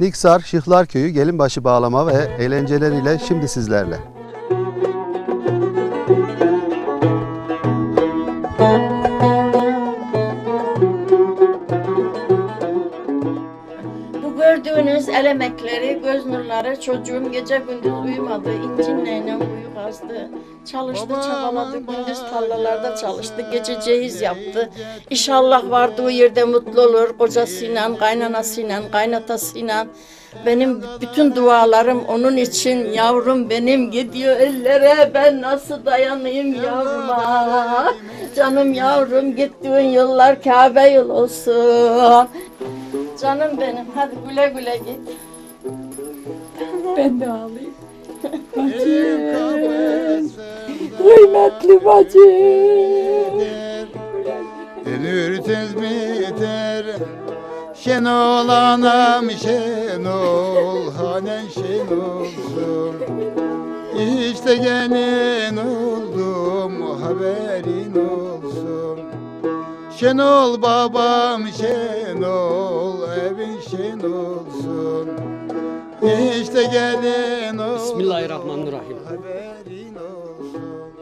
Niksar Şıhlar Köyü Gelinbaşı bağlama ve eğlenceleriyle şimdi sizlerle. Emekleri, göz nurları çocuğum gece gündüz uyumadı, incinleyle uyu kazdı. Çalıştı, çabaladı, gündüz tarlalarda çalıştı, gece cehiz yaptı. İnşallah vardığı yerde mutlu olur, kocasıyla, kaynanasıyla, kaynatasıyla. Benim bütün dualarım onun için yavrum benim gidiyor ellere ben nasıl dayanayım yavruma canım yavrum gittiğin yıllar Kabe yıl olsun Canım benim hadi güle güle git. Ben de ağlayayım. Bacım. Kıymetli bacım. Ürtüz biter Şen ol anam şen ol Hanen şen olsun İşte gelin oldum haberin olsun Şen ol babam şen ol evin şen olsun İşte gelin oldum Bismillahirrahmanirrahim. haberin olsun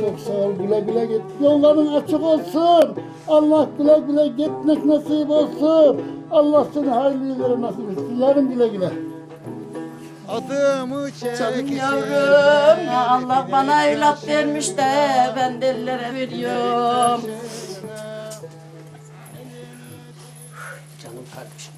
Çok sağ ol güle güle git. Yolların açık olsun. Allah güle güle gitmek nasip olsun. Allah seni hayırlı yere nasip etsin. Yarın güle güle. Adımı çeksin yavrum Allah bana evlat vermiş de ben de ellere veriyorum. Canım kardeşim.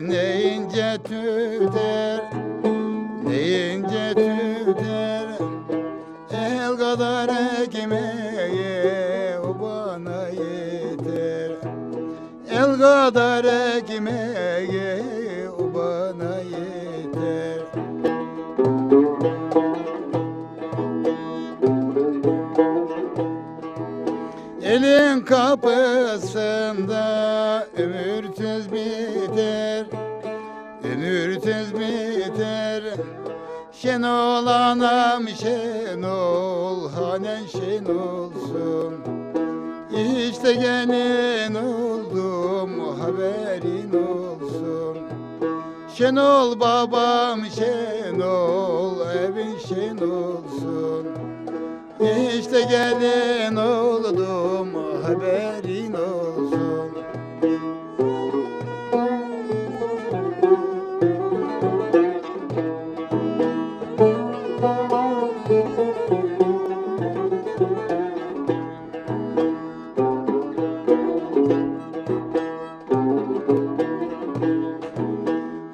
Ne ince tüter Ne ince tüter? El kadar ekmeği o bana yeter. El kadar ekmeği o bana yeter Elin kapısında ömür tüz biter Ömür tüz biter. Şen ol anam şen ol Hanen şen olsun. İşte gelin oldum haberin olsun. Şen ol babam şen ol evin şen olsun. İşte gelin oldum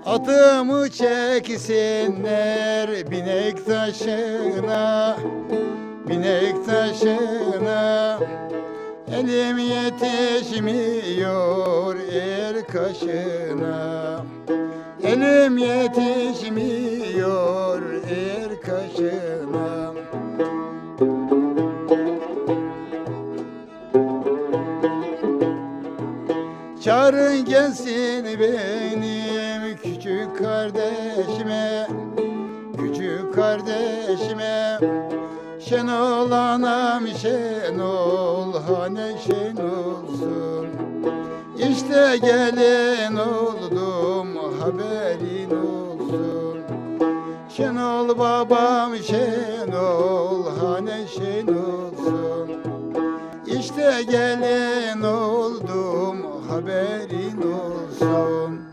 Atımı çeksinler binek taşına Binek taşına. Elim yetişmiyor er kaşına. Elim yetişmiyor Çağırın gelsin benim küçük kardeşime Küçük kardeşime. Şen ol anam şen ol Hane şen olsun. İşte gelin oldum haberin olsun. Şen ol babam şen ol Hane şen olsun. İşte gelin oldum haberin olsun